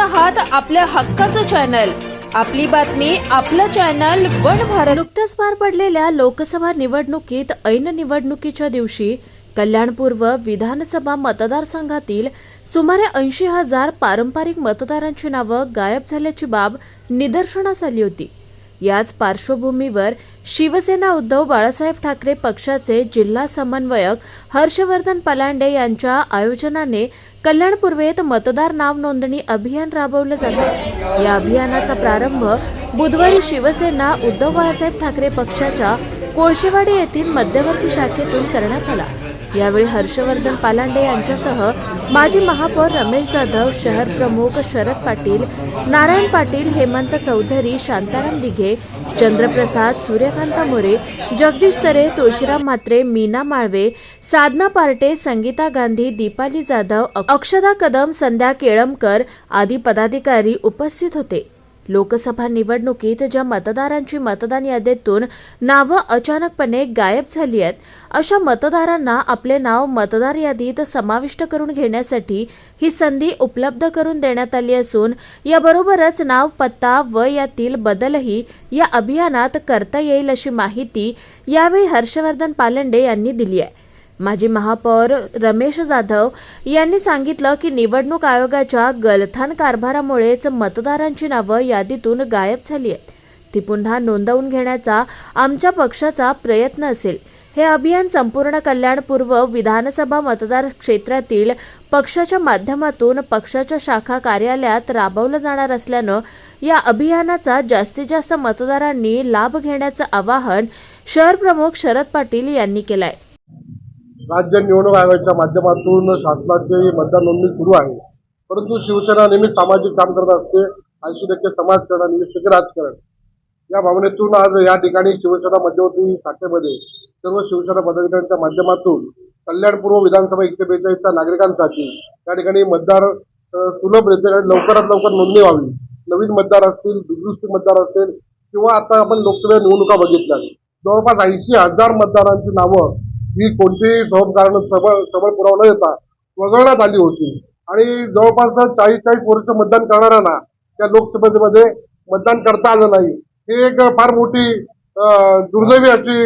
आहात आपल्या हक्काचं चॅनल आपली बातमी आपलं चॅनल वन भारत. नुकत्याच पार पडलेल्या लोकसभा निवडणुकीत ऐन निवडणुकीच्या दिवशी कल्याणपूर्व विधानसभा मतदारसंघातील सुमारे ऐंशी हजार पारंपरिक मतदारांची नावं गायब झाल्याची बाब निदर्शनास आली होती. याच पार्श्वभूमीवर शिवसेना उद्धव बाळासाहेब ठाकरे पक्षाचे जिल्हा समन्वयक हर्षवर्धन पलांडे यांच्या आयोजनाने कल्याण पूर्वेत मतदार नाव नोंदणी अभियान राबवलं जातं. या अभियानाचा प्रारंभ बुधवारी शिवसेना उद्धव बाळासाहेब ठाकरे पक्षाच्या कोळशेवाडी येथील मध्यवर्ती शाखेतून करण्यात आला. यावेळी हर्षवर्धन पालांडे यांच्यासह माजी महापौर रमेश जाधव शहर प्रमुख शरद पाटील नारायण पाटील हेमंत चौधरी शांताराम दिघे चंद्रप्रसाद सूर्यकांत मोरे जगदीश तरे तुळशीराम म्हात्रे मीना माळवे साधना पार्टे संगीता गांधी दीपाली जाधव अक्षदा कदम संध्या केळमकर आदी पदाधिकारी उपस्थित होते. लोकसभा निवडणुकीत ज्या मतदारांची मतदान यादीतून नावं अचानकपणे गायब झाली आहेत अशा मतदारांना आपले नाव मतदार यादीत समाविष्ट करून घेण्यासाठी ही संधी उपलब्ध करून देण्यात आली असून याबरोबरच नाव पत्ता व यातील बदलही या अभियानात करता येईल अशी माहिती यावेळी हर्षवर्धन पालंडे यांनी दिली आहे. माजी महापौर रमेश जाधव यांनी सांगितलं की निवडणूक आयोगाच्या गलथान कारभारामुळेच मतदारांची नावं यादीतून गायब झाली आहेत. ती पुन्हा नोंदवून घेण्याचा आमच्या पक्षाचा प्रयत्न असेल. हे अभियान संपूर्ण कल्याणपूर्व विधानसभा मतदार क्षेत्रातील पक्षाच्या माध्यमातून पक्षाच्या शाखा कार्यालयात राबवलं जाणार असल्यानं या अभियानाचा जास्तीत जास्त मतदारांनी लाभ घेण्याचं आवाहन शहर प्रमुख शरद पाटील यांनी केलंय. राज्य निवडणूक आयोगाच्या माध्यमातून शासनाची मतदार नोंदणी सुरू आहे. परंतु शिवसेना नेहमी सामाजिक काम करत असते. ऐंशी टक्के समाजकरण वीस टक्के राजकारण. या भावनेतून आज या ठिकाणी शिवसेना मध्यवर्ती शाखेमध्ये सर्व शिवसेना पदाधिकाऱ्यांच्या माध्यमातून कल्याणपूर्व विधानसभा एकशे बेचाळीसच्या नागरिकांसाठी त्या ठिकाणी मतदार सुलभ आणि लवकरात लवकर नोंदणी व्हावी. नवीन मतदार असतील दुरुस्ती मतदार असतील किंवा आता आपण लोकसभा निवडणुका बघितल्या जवळपास ऐंशी हजार मतदारांची नावं ही कोणतीही ठोक कारण सबळ सबळ पुरावा न येता वगळण्यात आली होती. आणि जवळपास चाळीस चाळीस वर्ष मतदान करणाऱ्यांना त्या लोकसभेमध्ये मतदान करता आलं नाही. ही एक फार मोठी दुर्दैवी अशी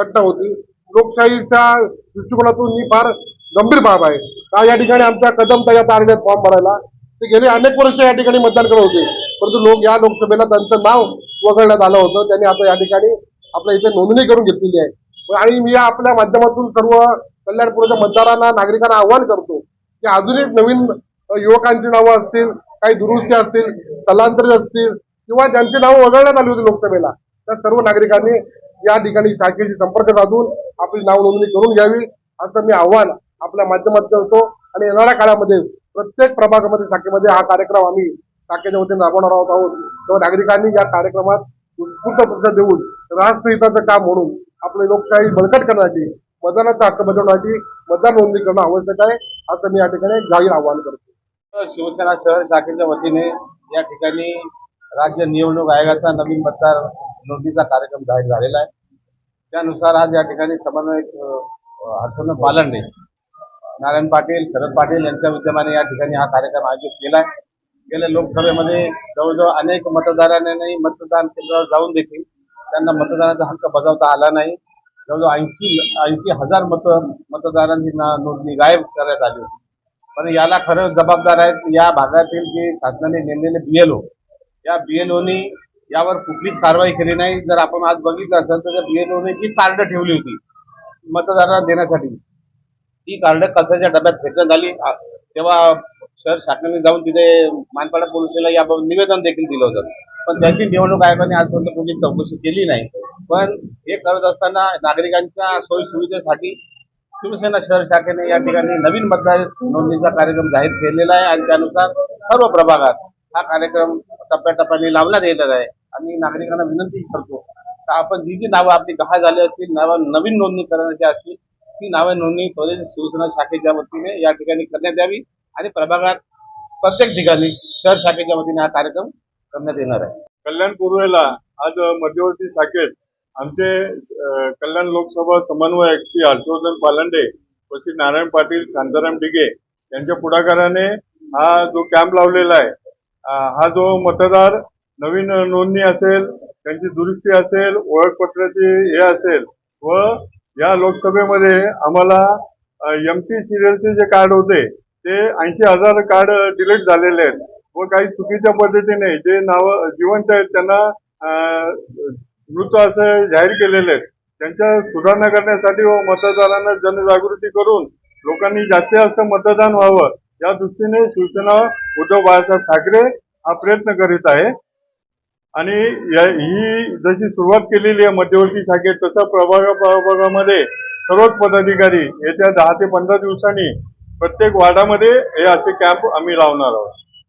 घटना होती. लोकशाहीच्या दृष्टिकोनातून ही फार गंभीर बाब आहे. का या ठिकाणी आमच्या कदम तयार तारण्यात फॉर्म भरायला? ते गेले अनेक वर्ष या ठिकाणी मतदान करत होते. परंतु लोक या लोकसभेला त्यांचं नाव वगळण्यात आलं होतं. त्यांनी आता या ठिकाणी आपल्या इथे नोंदणी करून घेतलेली आहे. आणि मी या आपल्या माध्यमातून सर्व कल्याणपूरच्या मतदारांना नागरिकांना आव्हान करतो की अजूनही नवीन युवकांची नावं असतील काही दुरुस्ती असतील स्थलांतरित असतील किंवा ज्यांची नावं वगळण्यात आली होती लोकसभेला त्या सर्व नागरिकांनी या ठिकाणी शाखेशी संपर्क साधून आपली नाव नोंदणी करून घ्यावी असं मी आव्हान आपल्या माध्यमात करतो. आणि येणाऱ्या काळामध्ये प्रत्येक प्रभागामध्ये शाखेमध्ये हा कार्यक्रम आम्ही शाखेच्या वतीने राबवणार आहोत. आहोत तेव्हा नागरिकांनी या कार्यक्रमात उत्स्फूर्त प्रतिसाद देऊन राष्ट्रहिताचं काम म्हणून आपली लोकशाही बळकट करण्यासाठी मतदानाचा हक्क बजावण्यासाठी मतदार नोंदणी करणं आवश्यक आहे असं मी या ठिकाणी जाहीर आवाहन करतो. शिवसेना शहर शाखेच्या वतीने या ठिकाणी राज्य निवडणूक आयोगाचा नवीन मतदार नोंदीचा कार्यक्रम जाहीर झालेला आहे. त्यानुसार आज या ठिकाणी समन्वयक हर्षन हर्षवर्धन पालंडे नारायण पाटील शरद पाटील यांच्या विद्यमाने या ठिकाणी हा कार्यक्रम आयोजित केला आहे. गेल्या लोकसभेमध्ये जवळजवळ अनेक मतदारांनी मतदान केंद्रावर जाऊन देखील त्यांना मतदानाचा हक्क बजावता आला नाही. जवळजवळ ऐंशी ऐंशी हजार मत मतदारांची ना- नोंदणी गायब करण्यात आली होती. पण याला खरं जबाबदार आहेत या भागातील जे शासनाने नेमलेले बीएलओ या बीएलओनी यावर कुठलीच कारवाई केली नाही. जर आपण आज बघितलं असेल तर त्या बीएलओने जी कार्ड ठेवली होती मतदारांना देण्यासाठी ती कार्ड कचऱ्याच्या डब्यात फेकण्यात आली. तेव्हा शहर शासनाने जाऊन तिथे मानपाडा पोलिसला याबाबत निवेदन देखील दिलं होतं. पण त्याची निवडणूक आयोगाने आजपर्यंत कोणी चौकशी केली नाही. पण हे करत असताना नागरिकांच्या सोयी सुविधेसाठी शिवसेना शहर शाखेने या ठिकाणी नवीन मतदार नोंदणीचा कार्यक्रम जाहीर केलेला आहे आणि त्यानुसार सर्व प्रभागात हा कार्यक्रम टप्प्याटप्प्याने लावण्यात येणार आहे. आणि नागरिकांना विनंती करतो का आपण जी जी नावं आपली गहाळ झाली असतील नावं नवीन नोंदणी करण्याची असतील ती नावे नोंदणी त्वरित शिवसेना शाखेच्या वतीने या ठिकाणी करण्यात यावी. आणि प्रभागात प्रत्येक ठिकाणी शहर शाखेच्या वतीने हा कार्यक्रम करण्यात येणार आहे. कल्याण पूर्वेला आज मध्यवर्ती शाखेत आमचे कल्याण लोकसभा समन्वयक श्री हर्षवर्धन पालंडे व श्री नारायण पाटील शांताराम डिगे यांच्या पुढाकाराने हा जो कॅम्प लावलेला आहे हा जो मतदार नवीन नोंदणी असेल त्यांची दुरुस्ती असेल ओळखपत्राची हे असेल व या लोकसभेमध्ये आम्हाला एम पी सिरियलचे जे कार्ड होते ते ऐंशी हजार कार्ड डिलीट झालेले आहेत. व काही चुकीच्या पद्धतीने जे नाव जिवंत आहेत त्यांना मृत असं जाहीर केलेले आहेत. त्यांच्या सुधारणा करण्यासाठी व मतदारांना जनजागृती करून लोकांनी जास्तीत जास्त मतदान व्हावं या दृष्टीने शिवसेना उद्धव बाळासाहेब ठाकरे हा प्रयत्न करीत आहे. आणि या- ही जशी सुरुवात केलेली आहे मध्यवर्ती शाखेत तसं प्रभागा प्रभागामध्ये सर्वच पदाधिकारी येत्या दहा ते पंधरा दिवसांनी प्रत्येक वार्डामध्ये हे असे कॅम्प आम्ही लावणार आहोत.